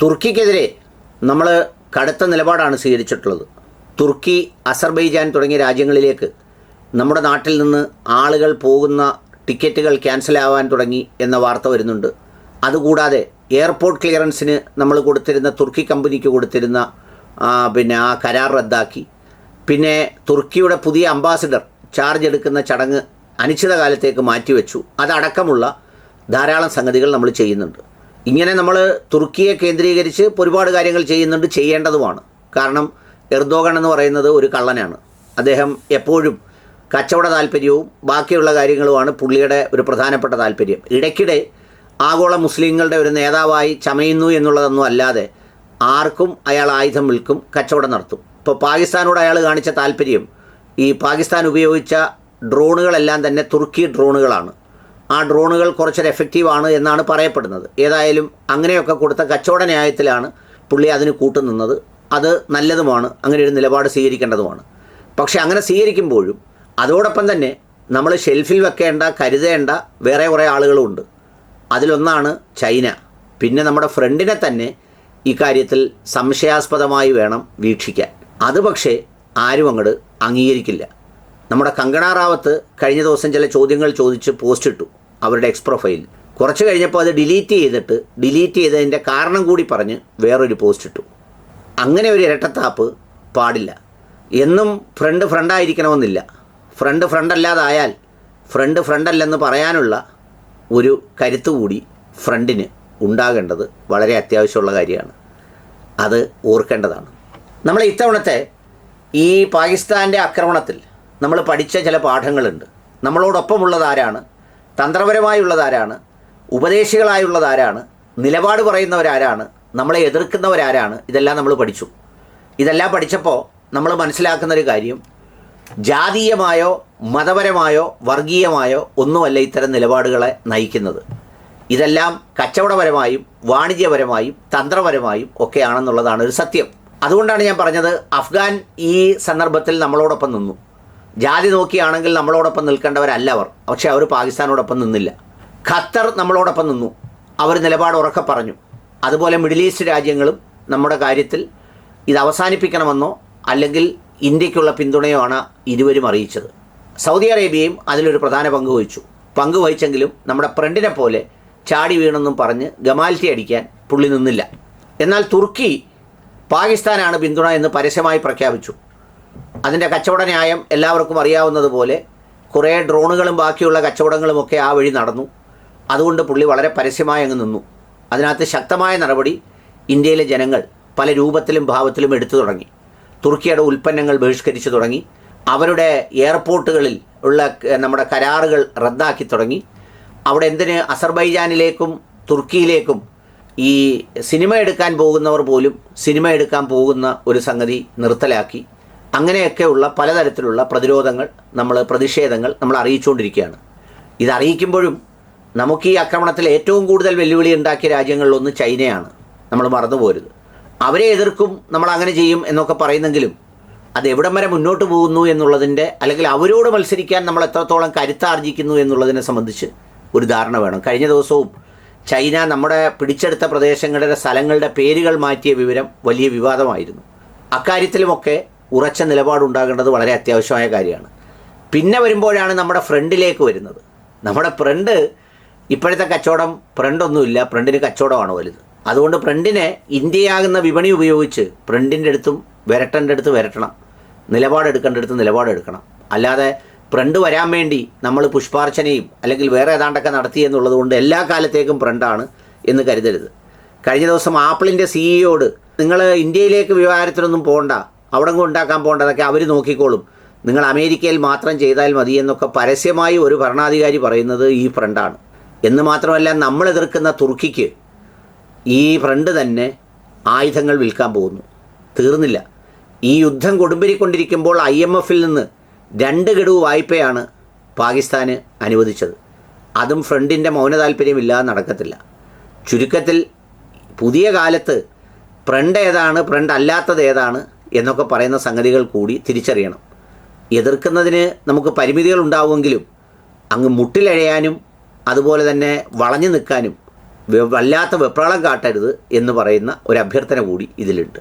തുർക്കിക്കെതിരെ നമ്മൾ കടുത്ത നിലപാടാണ് സ്വീകരിച്ചിട്ടുള്ളത്. തുർക്കി അസർബൈജാൻ തുടങ്ങിയ രാജ്യങ്ങളിലേക്ക് നമ്മുടെ നാട്ടിൽ നിന്ന് ആളുകൾ പോകുന്ന ടിക്കറ്റുകൾ ക്യാൻസൽ ആവാൻ തുടങ്ങി എന്ന വാർത്ത വരുന്നുണ്ട്. അതുകൂടാതെ എയർപോർട്ട് ക്ലിയറൻസിന് നമ്മൾ കൊടുത്തിരുന്ന തുർക്കി കമ്പനിക്ക് കൊടുത്തിരുന്ന പിന്നെ ആ കരാർ റദ്ദാക്കി. പിന്നെ തുർക്കിയുടെ പുതിയ അംബാസിഡർ ചാർജ് എടുക്കുന്ന ചടങ്ങ് അനിശ്ചിതകാലത്തേക്ക് മാറ്റിവെച്ചു. അതടക്കമുള്ള ധാരാളം സംഗതികൾ നമ്മൾ ചെയ്യുന്നുണ്ട്. ഇങ്ങനെ നമ്മൾ തുർക്കിയെ കേന്ദ്രീകരിച്ച് ഒരുപാട് കാര്യങ്ങൾ ചെയ്യുന്നുണ്ട് ചെയ്യേണ്ടതുമാണ്. കാരണം എർദോഗൻ എന്ന് പറയുന്നത് ഒരു കള്ളനാണ്. അദ്ദേഹം എപ്പോഴും കച്ചവട താല്പര്യവും ബാക്കിയുള്ള കാര്യങ്ങളുമാണ് പുള്ളിയുടെ ഒരു പ്രധാനപ്പെട്ട താല്പര്യം. ഇടയ്ക്കിടെ ആഗോള മുസ്ലിങ്ങളുടെ ഒരു നേതാവായി ചമയുന്നു എന്നുള്ളതൊന്നും അല്ലാതെ ആർക്കും അയാൾ ആയുധം വിൽക്കും കച്ചവടം നടത്തും. ഇപ്പോൾ പാകിസ്ഥാനോട് അയാൾ കാണിച്ച താല്പര്യം ഈ പാകിസ്ഥാൻ ഉപയോഗിച്ച ഡ്രോണുകളെല്ലാം തന്നെ തുർക്കി ഡ്രോണുകളാണ്. ആ ഡ്രോണുകൾ കുറച്ചൊരു എഫക്റ്റീവാണ് എന്നാണ് പറയപ്പെടുന്നത്. ഏതായാലും അങ്ങനെയൊക്കെ കൊടുത്ത കച്ചവട ന്യായത്തിലാണ് പുള്ളി അതിന് കൂട്ടുനിന്നത് അത് നല്ലതുമാണ്. അങ്ങനെ ഒരു നിലപാട് സ്വീകരിക്കേണ്ടതുമാണ്. പക്ഷേ അങ്ങനെ സ്വീകരിക്കുമ്പോഴും അതോടൊപ്പം തന്നെ നമ്മൾ ഷെൽഫിൽ വെക്കേണ്ട കരുതേണ്ട വേറെ കുറേ ആളുകളുമുണ്ട് അതിലൊന്നാണ് ചൈന. പിന്നെ നമ്മുടെ ഫ്രണ്ടിനെ തന്നെ ഇക്കാര്യത്തിൽ സംശയാസ്പദമായി വേണം വീക്ഷിക്കാൻ. അത് പക്ഷേ ആരും അങ്ങോട്ട് അംഗീകരിക്കില്ല. നമ്മുടെ കങ്കണ റാവത്ത് കഴിഞ്ഞ ദിവസം ചില ചോദ്യങ്ങൾ ചോദിച്ച് പോസ്റ്റ് ഇട്ടു അവരുടെ എക്സ് പ്രൊഫൈലിൽ കുറച്ച് കഴിഞ്ഞപ്പോൾ അത് ഡിലീറ്റ് ചെയ്തിട്ട് ഡിലീറ്റ് ചെയ്തതിന്റെ കാരണം കൂടി പറഞ്ഞ് വേറൊരു പോസ്റ്റ് ഇട്ടു. അങ്ങനെ ഒരു ഇരട്ടത്താപ്പ് പാടില്ല. എന്നും ഫ്രണ്ട് ഫ്രണ്ടായിരിക്കണമെന്നില്ല ഫ്രണ്ട് ഫ്രണ്ടല്ലാതായാൽ ഫ്രണ്ട് ഫ്രണ്ടല്ലെന്ന് പറയാനുള്ള ഒരു കരുത്ത് കൂടി ഫ്രണ്ടിന് ഉണ്ടാകേണ്ടത് വളരെ അത്യാവശ്യമുള്ള കാര്യമാണ്. അത് ഓർക്കേണ്ടതാണ്. നമ്മൾ ഇത്തവണത്തെ ഈ പാകിസ്ഥാന്റെ ആക്രമണത്തിൽ നമ്മൾ പഠിച്ച ചില പാഠങ്ങളുണ്ട്. നമ്മളോടൊപ്പമുള്ളതാരാണ് തന്ത്രപരമായുള്ളതാരാണ് ഉപദേശികളായുള്ളതാരാണ് നിലപാട് പറയുന്നവരാരാണ് നമ്മളെ എതിർക്കുന്നവരാരാണ് ഇതെല്ലാം നമ്മൾ പഠിച്ചു. ഇതെല്ലാം പഠിച്ചപ്പോൾ നമ്മൾ മനസ്സിലാക്കുന്ന ഒരു കാര്യം ജാതീയമായോ മതപരമായോ വർഗീയമായോ ഒന്നുമല്ല ഇത്തരം നിലപാടുകളെ നയിക്കുന്നത്. ഇതെല്ലാം കച്ചവടപരമായും വാണിജ്യപരമായും തന്ത്രപരമായും ഒക്കെയാണെന്നുള്ളതാണ് ഒരു സത്യം. അതുകൊണ്ടാണ് ഞാൻ പറഞ്ഞത് അഫ്ഗാൻ ഈ സന്ദർഭത്തിൽ നമ്മളോടൊപ്പം നിന്നു. ജാതി നോക്കിയാണെങ്കിൽ നമ്മളോടൊപ്പം നിൽക്കേണ്ടവരല്ല അവർ. പക്ഷേ അവർ പാകിസ്ഥാനോടൊപ്പം നിന്നില്ല. ഖത്തർ നമ്മളോടൊപ്പം നിന്നു. അവർ നിലപാട് ഉറക്കെ പറഞ്ഞു. അതുപോലെ മിഡിൽ ഈസ്റ്റ് രാജ്യങ്ങളും നമ്മുടെ കാര്യത്തിൽ ഇത് അവസാനിപ്പിക്കണമെന്നോ അല്ലെങ്കിൽ ഇന്ത്യക്കുള്ള പിന്തുണയോ ആണ് ഇരുവരും അറിയിച്ചത്. സൗദി അറേബ്യയും അതിലൊരു പ്രധാന പങ്ക് വഹിച്ചു. പങ്ക് വഹിച്ചെങ്കിലും നമ്മുടെ ഫ്രണ്ടിനെ പോലെ ചാടി വീണെന്നും പറഞ്ഞ് ഗമാൽറ്റി അടിക്കാൻ പുള്ളി നിന്നില്ല. എന്നാൽ തുർക്കി പാകിസ്ഥാനാണ് പിന്തുണ എന്ന് പരസ്യമായി പ്രഖ്യാപിച്ചു. അതിന്റെ കച്ചവട ന്യായം എല്ലാവർക്കും അറിയാവുന്നതുപോലെ കുറേ ഡ്രോണുകളും ബാക്കിയുള്ള കച്ചവടങ്ങളുമൊക്കെ ആ വഴി നടന്നു. അതുകൊണ്ട് പുള്ളി വളരെ പരസ്യമായി അങ്ങ് നിന്നു. അതിനകത്ത് ശക്തമായ നടപടി ഇന്ത്യയിലെ ജനങ്ങൾ പല രൂപത്തിലും ഭാവത്തിലും എടുത്തു തുടങ്ങി. തുർക്കിയുടെ ഉൽപ്പന്നങ്ങൾ ബഹിഷ്കരിച്ചു തുടങ്ങി. അവരുടെ എയർപോർട്ടുകളിൽ ഉള്ള നമ്മുടെ കരാറുകൾ റദ്ദാക്കി തുടങ്ങി. അവിടെ എന്തിന് അസർബൈജാനിലേക്കും തുർക്കിയിലേക്കും ഈ സിനിമ എടുക്കാൻ പോകുന്നവർ പോലും സിനിമ എടുക്കാൻ പോകുന്ന ഒരു സംഗതി നിർത്തലാക്കി. അങ്ങനെയൊക്കെയുള്ള പലതരത്തിലുള്ള പ്രതിരോധങ്ങൾ നമ്മൾ പ്രതിഷേധങ്ങൾ നമ്മൾ അറിയിച്ചുകൊണ്ടിരിക്കുകയാണ്. ഇത് അറിയിക്കുമ്പോഴും നമുക്ക് ഈ ആക്രമണത്തിൽ ഏറ്റവും കൂടുതൽ വെല്ലുവിളി ഉണ്ടാക്കിയ രാജ്യങ്ങളിലൊന്ന് ചൈനയാണ്. നമ്മൾ മറന്നുപോരുത്. അവരെ എതിർക്കും നമ്മൾ അങ്ങനെ ചെയ്യും എന്നൊക്കെ പറയുന്നെങ്കിലും അത് എവിടം വരെ മുന്നോട്ട് പോകുന്നു എന്നുള്ളതിന്റെ അല്ലെങ്കിൽ അവരോട് മത്സരിക്കാൻ നമ്മൾ എത്രത്തോളം കരുത്താർജിക്കുന്നു എന്നുള്ളതിനെ സംബന്ധിച്ച് ഒരു ധാരണ വേണം. കഴിഞ്ഞ ദിവസവും ചൈന നമ്മുടെ പിടിച്ചെടുത്ത പ്രദേശങ്ങളുടെ സ്ഥലങ്ങളുടെ പേരുകൾ മാറ്റിയ വിവരം വലിയ വിവാദമായിരുന്നു. അക്കാര്യത്തിലുമൊക്കെ ഉറച്ച നിലപാടുണ്ടാകേണ്ടത് വളരെ അത്യാവശ്യമായ കാര്യമാണ്. പിന്നെ വരുമ്പോഴാണ് നമ്മുടെ ഫ്രണ്ടിലേക്ക് വരുന്നത്. നമ്മുടെ ഫ്രണ്ട് ഇപ്പോഴത്തെ കച്ചവടം ഫ്രണ്ടൊന്നുമില്ല ഫ്രണ്ടിന് കച്ചവടമാണ് വലുത്. അതുകൊണ്ട് ഫ്രണ്ടിനെ ഇന്ത്യയാകുന്ന വിപണി ഉപയോഗിച്ച് ഫ്രണ്ടിന്റെ അടുത്തും വരട്ടന്റെ അടുത്ത് വിരട്ടണം. നിലപാടെടുക്കേണ്ടടുത്ത് നിലപാടെടുക്കണം. അല്ലാതെ ഫ്രണ്ട് വരാൻ വേണ്ടി നമ്മൾ പുഷ്പാർച്ചനയും അല്ലെങ്കിൽ വേറെ ഏതാണ്ടൊക്കെ നടത്തി എന്നുള്ളത് കൊണ്ട് എല്ലാ കാലത്തേക്കും ഫ്രണ്ടാണ് എന്ന് കരുതരുത്. കഴിഞ്ഞ ദിവസം ആപ്പിളിന്റെ സിഇഒയോട് നിങ്ങൾ ഇന്ത്യയിലേക്ക് വ്യവഹാരത്തിനൊന്നും പോകണ്ട അവിടെ ഉണ്ടാക്കാൻ പോകേണ്ടതൊക്കെ അവർ നോക്കിക്കോളും. നിങ്ങൾ അമേരിക്കയിൽ മാത്രം ചെയ്താൽ മതി എന്നൊക്കെ പരസ്യമായി ഒരു ഭരണാധികാരി പറയുന്നത് ഈ ഫ്രണ്ടാണ്. എന്ന് മാത്രമല്ല നമ്മൾ എതിർക്കുന്ന തുർക്കിക്ക് ഈ ഫ്രണ്ട് തന്നെ ആയുധങ്ങൾ വിൽക്കാൻ പോകുന്നു. തീർന്നില്ല. ഈ യുദ്ധം കൊടുമ്പിരിക്കൊണ്ടിരിക്കുമ്പോൾ ഐ എം എഫിൽ നിന്ന് രണ്ട് ഗഡു വായ്പയാണ് പാകിസ്ഥാന് അനുവദിച്ചത്. അതും ഫ്രണ്ടിന്റെ മൗന താല്പര്യമില്ലാതെ നടക്കത്തില്ല. ചുരുക്കത്തിൽ പുതിയ കാലത്ത് ഫ്രണ്ട് ഏതാണ് ഫ്രണ്ട് അല്ലാത്തത് ഏതാണ് എന്നൊക്കെ പറയുന്ന സംഗതികൾ കൂടി തിരിച്ചറിയണം. എതിർക്കുന്നതിന് നമുക്ക് പരിമിതികൾ ഉണ്ടാവുമെങ്കിലും അങ്ങ് മുട്ടിലഴയാനും അതുപോലെ തന്നെ വളഞ്ഞു നിൽക്കാനും വല്ലാത്ത വെപ്രാളം കാട്ടരുത് എന്ന് പറയുന്ന ഒരു അഭ്യർത്ഥന കൂടി ഇതിലുണ്ട്.